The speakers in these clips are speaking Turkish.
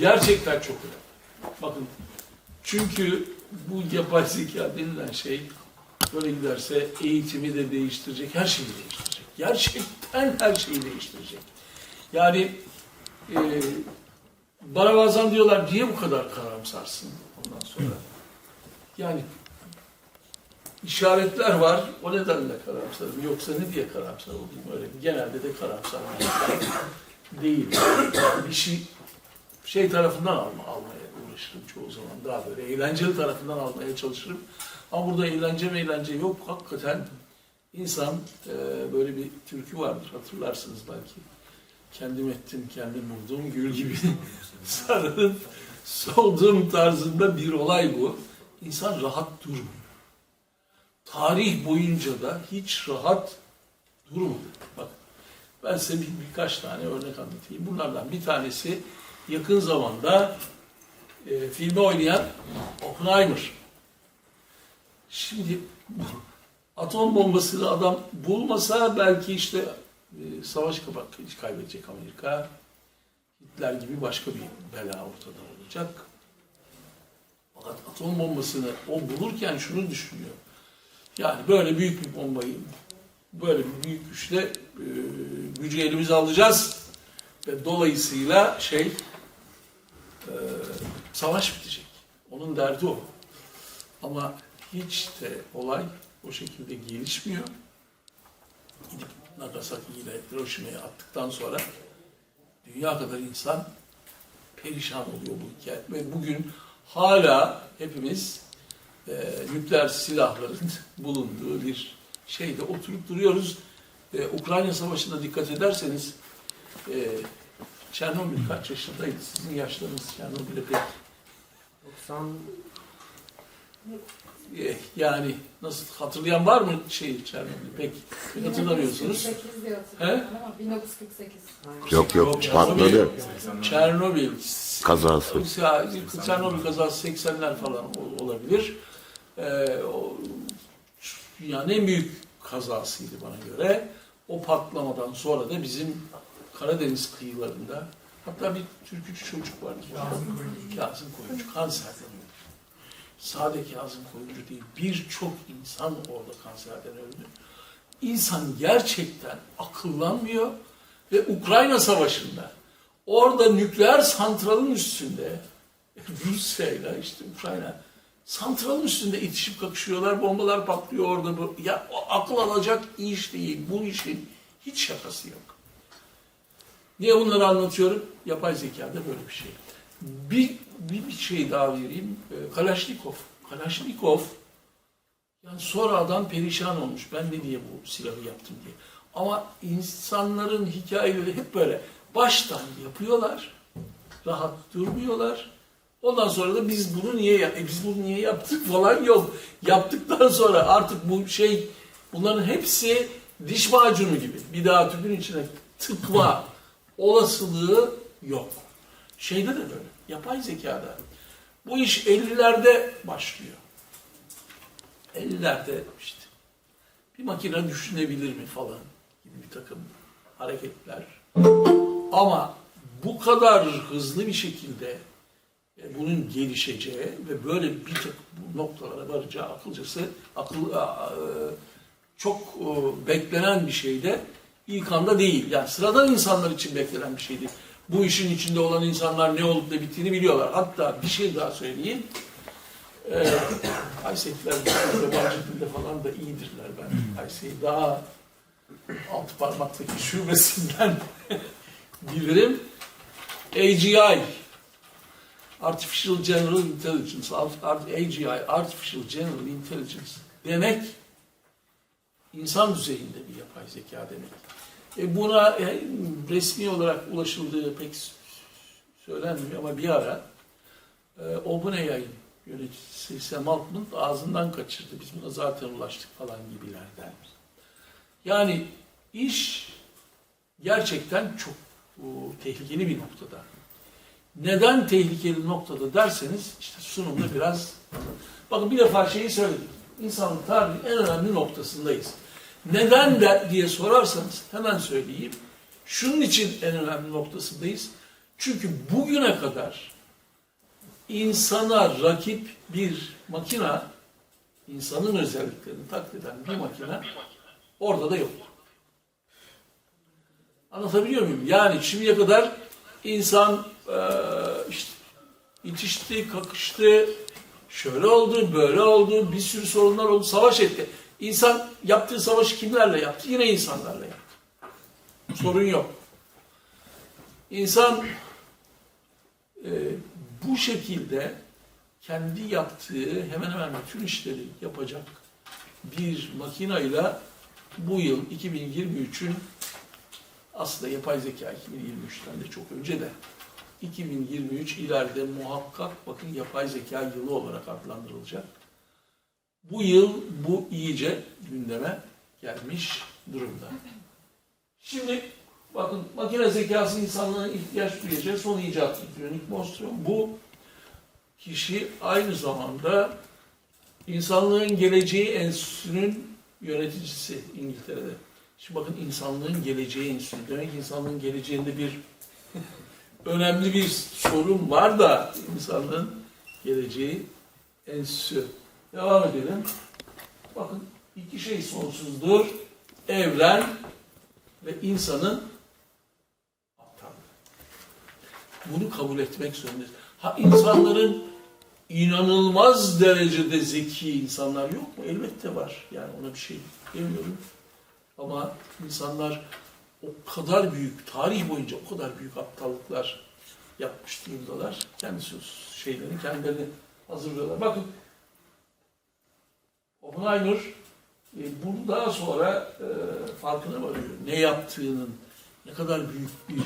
gerçekten çok önemli. Bakın çünkü bu yapay zeka denilen şey böyle giderse eğitimi de değiştirecek, her şeyi değiştirecek. Gerçekten her şeyi değiştirecek. Yani e, bana bazen diyorlar niye bu kadar karamsarsın ondan sonra. Yani işaretler var. O nedenle karamsarım. Yoksa ne diye karamsar olayım öyle. Genelde de karamsar değil. Bir şey şey tarafından alma, almaya uğraşırım çoğu zaman. Daha böyle eğlenceli tarafından almaya çalışırım. Ama burada eğlence eğlence yok. Hakikaten insan e, böyle bir türkü vardır hatırlarsınız belki. Kendim ettim, kendim buldum, gül gibi sarılıp solduğum tarzında bir olay bu. İnsan rahat durmuyor. Tarih boyunca da hiç rahat durmadı. Bak ben size bir, birkaç tane örnek anlatayım. Bunlardan bir tanesi yakın zamanda e, filmi oynayan Oppenheimer. Şimdi atom bombasını adam bulmasa belki işte e, savaş kapat kaybedecek Amerika. Hitler gibi başka bir bela ortada olacak. Fakat atom bombasını o bulurken şunu düşünüyor. Yani böyle büyük bir bombayı böyle bir büyük güçle e, gücü elimize alacağız ve dolayısıyla şey e, savaş bitecek. Onun derdi o. Ama hiç de olay o şekilde gelişmiyor. Gidip Nagasaki ile Hiroşima'ya attıktan sonra dünya kadar insan perişan oluyor bu hikaye. Ve bugün hala hepimiz e, nükleer silahların bulunduğu bir şeyde oturup duruyoruz. E, Ukrayna Savaşı'na dikkat ederseniz e, Çernobil kaç yaşındaydı? Sizin yaşlarınız Çernobil'e pek 90 e, yani nasıl hatırlayan var mı şey Çernobil'i pek hatırlamıyorsunuz. 1948 diye hatırlıyorum ama 1948. Yok yok patladı. Çernobil Kazası. Ya, Çernobil kazası 80'ler falan ol- olabilir. Ee, o, yani en büyük kazasıydı bana göre. O patlamadan sonra da bizim Karadeniz kıyılarında hatta bir türkücü çocuk vardı. Kazım Koyuncu. Kazım Koyuncu kanserden öldü. Sade Kazım Koyuncu değil birçok insan orada kanserden öldü. İnsan gerçekten akıllanmıyor ve Ukrayna Savaşı'nda orada nükleer santralın üstünde Rusya ile işte Ukrayna santralın üstünde itişip kakışıyorlar, bombalar patlıyor orada. Bu. Ya akıl alacak iş değil. Bu işin hiç şakası yok. Niye bunları anlatıyorum? Yapay zekada böyle bir şey. Bir, bir, bir şey daha vereyim. Ee, Kalaşnikov. Kalaşnikov yani sonradan perişan olmuş. Ben ne diye bu silahı yaptım diye. Ama insanların hikayeleri hep böyle baştan yapıyorlar. Rahat durmuyorlar. Ondan sonra da biz bunu niye e biz bunu niye yaptık falan yok. Yaptıktan sonra artık bu şey bunların hepsi diş macunu gibi. Bir daha tüpün içine tıkma olasılığı yok. Şeyde de böyle. Yapay zekada. Bu iş 50'lerde başlıyor. 50'lerde işte bir makine düşünebilir mi falan gibi bir takım hareketler. Ama bu kadar hızlı bir şekilde e, bunun gelişeceği ve böyle bir takım noktalara varacağı akılcası akıl e, çok beklenen bir şey de ilk anda değil. Yani sıradan insanlar için beklenen bir şey değil. Bu işin içinde olan insanlar ne olup ne bittiğini biliyorlar. Hatta bir şey daha söyleyeyim. Ee, Aysekler yabancı dilde falan da iyidirler. Ben Aysek'i daha alt parmaktaki şubesinden bilirim. AGI Artificial General Intelligence AGI Artificial General Intelligence demek insan düzeyinde bir yapay zeka demek. E buna e, resmi olarak ulaşıldığı pek söylenmiyor ama bir ara e, OpenAI'ın yöneticisi Sam Altman ağzından kaçırdı. Biz buna zaten ulaştık falan gibilerden. Yani iş gerçekten çok tehlikeli bir noktada. Neden tehlikeli noktada derseniz işte sunumda biraz bakın bir defa şeyi söyledim. İnsanlık tarihinin en önemli noktasındayız. Neden de diye sorarsanız hemen söyleyeyim. Şunun için en önemli noktasındayız. Çünkü bugüne kadar insana rakip bir makina, insanın özelliklerini taklit eden bir makina orada da yok. Anlatabiliyor muyum? Yani şimdiye kadar insan eee, işte itişti, kakıştı, şöyle oldu, böyle oldu, bir sürü sorunlar oldu, savaş etti. İnsan yaptığı savaşı kimlerle yaptı? Yine insanlarla yaptı. Sorun yok. İnsan e, bu şekilde kendi yaptığı hemen hemen bütün işleri yapacak bir makinayla bu yıl 2023'ün aslında yapay zeka 2023'ten de çok önce de 2023 ileride muhakkak bakın yapay zeka yılı olarak adlandırılacak. Bu yıl bu iyice gündeme gelmiş durumda. Şimdi bakın makine zekası insanlığın ihtiyaç duyacağı son icat Nick Bostrom. Bu kişi aynı zamanda insanlığın geleceği enstitüsünün yöneticisi İngiltere'de. Şimdi bakın insanlığın geleceği enstitüsü. Demek insanlığın geleceğinde bir önemli bir sorun var da insanlığın geleceği enstitüsü. Devam edelim. Bakın iki şey sonsuzdur. Evren ve insanın aptallığı. Bunu kabul etmek zorundayız. Ha insanların inanılmaz derecede zeki insanlar yok mu? Elbette var. Yani ona bir şey demiyorum. Ama insanlar o kadar büyük, tarih boyunca o kadar büyük aptallıklar yapmış durumdalar. Kendi söz şeylerini, kendilerini hazırlıyorlar. Bakın Oppenheimer e, bunu daha sonra e, farkına varıyor. Ne yaptığının, ne kadar büyük bir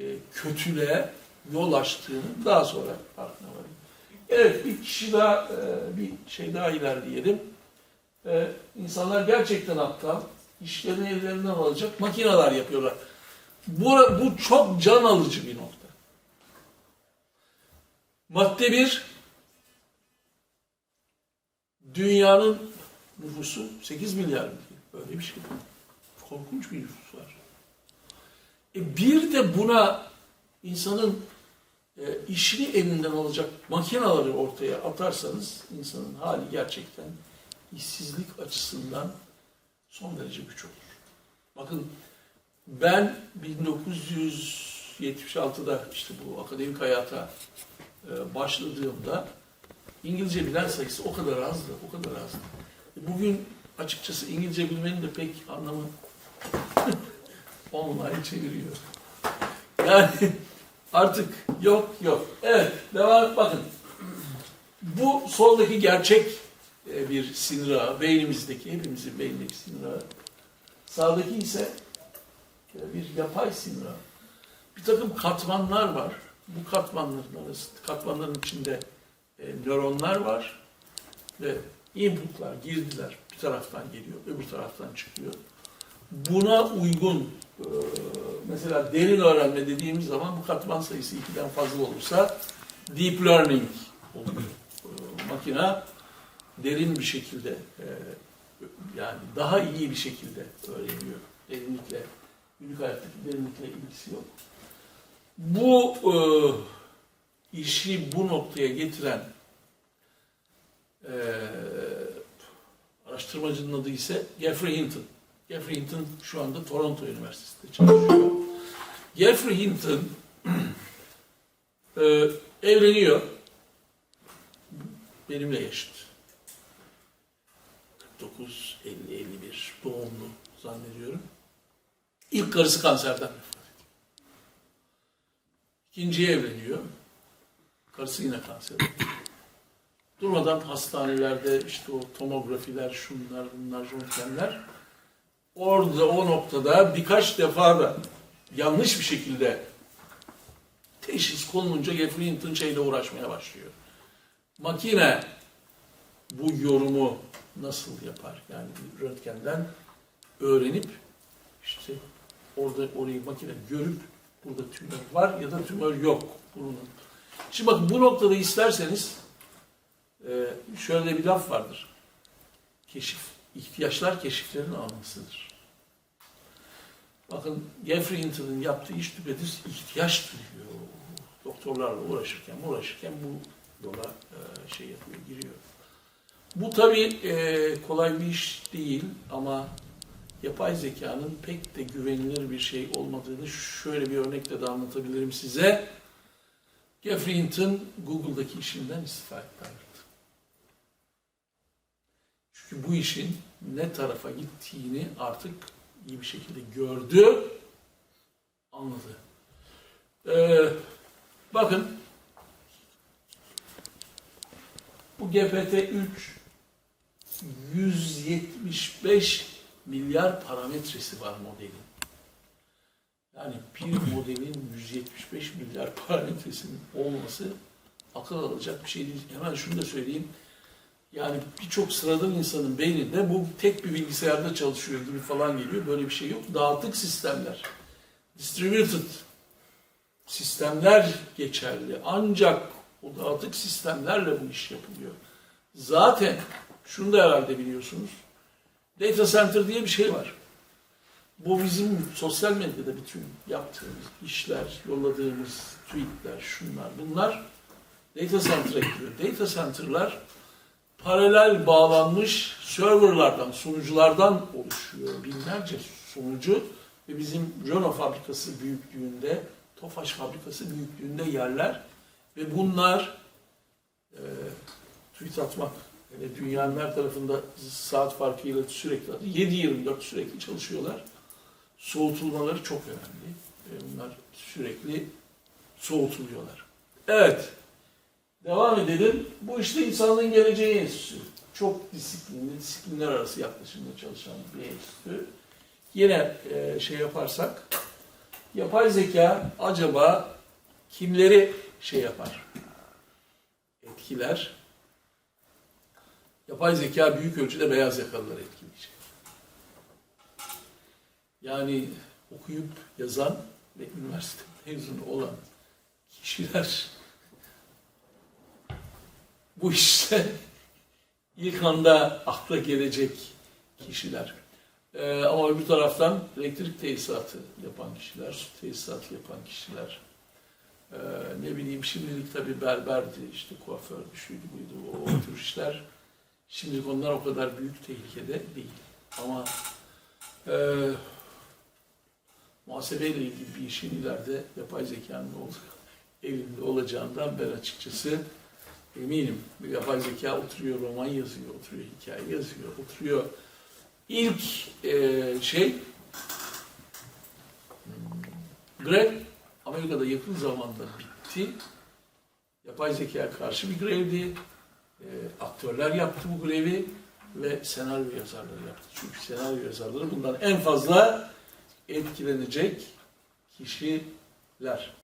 e, kötülüğe yol açtığının daha sonra farkına varıyor. Evet, bir kişi daha, e, bir şey daha ilerleyelim. E, insanlar gerçekten aptal. İşlerini ellerinden alacak makineler yapıyorlar. Bu, bu çok can alıcı bir nokta. Madde bir, dünyanın nüfusu 8 milyar mı? Böyle bir şey. Korkunç bir nüfus var. E bir de buna insanın e, işini elinden alacak makineleri ortaya atarsanız insanın hali gerçekten işsizlik açısından son derece güç olur. Bakın ben 1976'da işte bu akademik hayata e, başladığımda İngilizce bilen sayısı o kadar azdı, o kadar azdı. Bugün açıkçası İngilizce bilmenin de pek anlamı online çeviriyor. Yani artık yok yok. Evet devam et bakın. Bu soldaki gerçek e, bir sinir ağı, beynimizdeki, hepimizin beynindeki sinir ağı. Sağdaki ise e, bir yapay sinir ağı. Bir takım katmanlar var. Bu katmanların arası, katmanların içinde e, nöronlar var ve inputlar, girdiler bir taraftan geliyor, öbür taraftan çıkıyor. Buna uygun e, mesela derin öğrenme dediğimiz zaman bu katman sayısı ikiden fazla olursa deep learning oluyor. E, makine derin bir şekilde e, yani daha iyi bir şekilde öğreniyor. Derinlikle, günlük hayattaki derinlikle ilgisi yok. Bu e, işi bu noktaya getiren e, araştırmacının adı ise Geoffrey Hinton. Geoffrey Hinton şu anda Toronto Üniversitesi'nde çalışıyor. Geoffrey Hinton e, evleniyor. Benimle yaşıt. 49, 50, 51 doğumlu zannediyorum. İlk karısı kanserden vefat ediyor. İkinciye evleniyor. Karısı yine kanser. Durmadan hastanelerde işte o tomografiler, şunlar, bunlar, röntgenler. Orada o noktada birkaç defa da yanlış bir şekilde teşhis konulunca Geoffrey Hinton şeyle uğraşmaya başlıyor. Makine bu yorumu nasıl yapar? Yani röntgenden öğrenip işte orada orayı makine görüp burada tümör var ya da tümör yok bunun. Şimdi bakın bu noktada isterseniz şöyle bir laf vardır. Keşif, ihtiyaçlar keşiflerin almasıdır. Bakın Jeffrey Hinton'ın yaptığı iş düpedüz ihtiyaç duyuyor. Doktorlarla uğraşırken uğraşırken bu yola e, şey yapıyor, giriyor. Bu tabii e, kolay bir iş değil ama yapay zekanın pek de güvenilir bir şey olmadığını şöyle bir örnekle de anlatabilirim size. Jeffrey Hinton Google'daki işinden istifa etti. Çünkü bu işin ne tarafa gittiğini artık iyi bir şekilde gördü, anladı. Ee, bakın, bu GPT-3 175 milyar parametresi var modelin. Yani bir modelin 175 milyar parametresinin olması akıl alacak bir şey değil. Hemen şunu da söyleyeyim. Yani birçok sıradan insanın beyninde bu tek bir bilgisayarda çalışıyor gibi falan geliyor. Böyle bir şey yok. Dağıtık sistemler. Distributed sistemler geçerli. Ancak o dağıtık sistemlerle bu iş yapılıyor. Zaten şunu da herhalde biliyorsunuz. Data center diye bir şey var. Bu bizim sosyal medyada bütün yaptığımız işler, yolladığımız tweetler, şunlar, bunlar data center'a gidiyor. Data center'lar paralel bağlanmış serverlardan, sunuculardan oluşuyor. Binlerce sunucu ve bizim Renault fabrikası büyüklüğünde, Tofaş fabrikası büyüklüğünde yerler ve bunlar e, tweet atmak, yani dünyanın her tarafında saat farkıyla sürekli 7-24 sürekli çalışıyorlar. Soğutulmaları çok önemli. E, bunlar sürekli soğutuluyorlar. Evet. Devam edelim. Bu işte insanlığın geleceği enstitüsü. Çok disiplinli, disiplinler arası yaklaşımda çalışan bir enstitü. Yine e, şey yaparsak, yapay zeka acaba kimleri şey yapar? Etkiler. Yapay zeka büyük ölçüde beyaz yakalıları etkileyecek. Yani okuyup yazan ve üniversite mezunu olan kişiler bu işte ilk anda akla gelecek kişiler. Ee, ama öbür taraftan elektrik tesisatı yapan kişiler, su tesisatı yapan kişiler, ee, ne bileyim şimdilik tabii berberdi, işte kuafördü, şuydu buydu, o, o tür işler. Şimdilik onlar o kadar büyük tehlikede değil. Ama e, muhasebeyle ilgili bir işin ileride yapay zekanın ol- elinde olacağından ben açıkçası eminim. Bir yapay zeka oturuyor, roman yazıyor, oturuyor, hikaye yazıyor, oturuyor. İlk e, şey grev Amerika'da yakın zamanda bitti. Yapay zekaya karşı bir grevdi. E, aktörler yaptı bu grevi ve senaryo yazarları yaptı. Çünkü senaryo yazarları bundan en fazla etkilenecek kişiler.